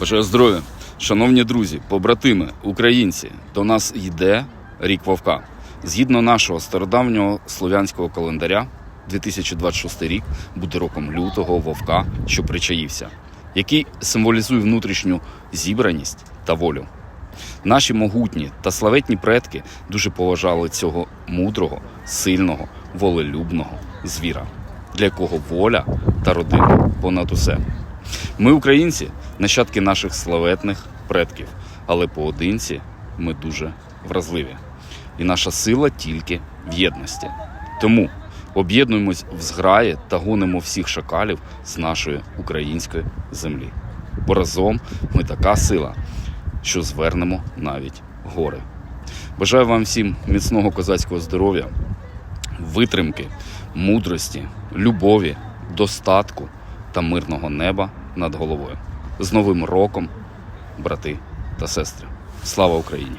Бажаю здоров'я. Шановні друзі, побратими, українці, до нас йде рік вовка. Згідно нашого стародавнього слов'янського календаря, 2026 рік буде роком лютого вовка, що причаївся, який символізує внутрішню зібраність та волю. Наші могутні та славетні предки дуже поважали цього мудрого, сильного, волелюбного звіра, для якого воля та родина понад усе. Ми, українці, нащадки наших славетних предків, але поодинці ми дуже вразливі. І наша сила тільки в єдності. Тому об'єднуємось в зграї та гонимо всіх шакалів з нашої української землі. Бо разом ми така сила, що звернемо навіть гори. Бажаю вам всім міцного козацького здоров'я, витримки, мудрості, любові, достатку та мирного неба над головою. З Новим роком, брати та сестри! Слава Україні!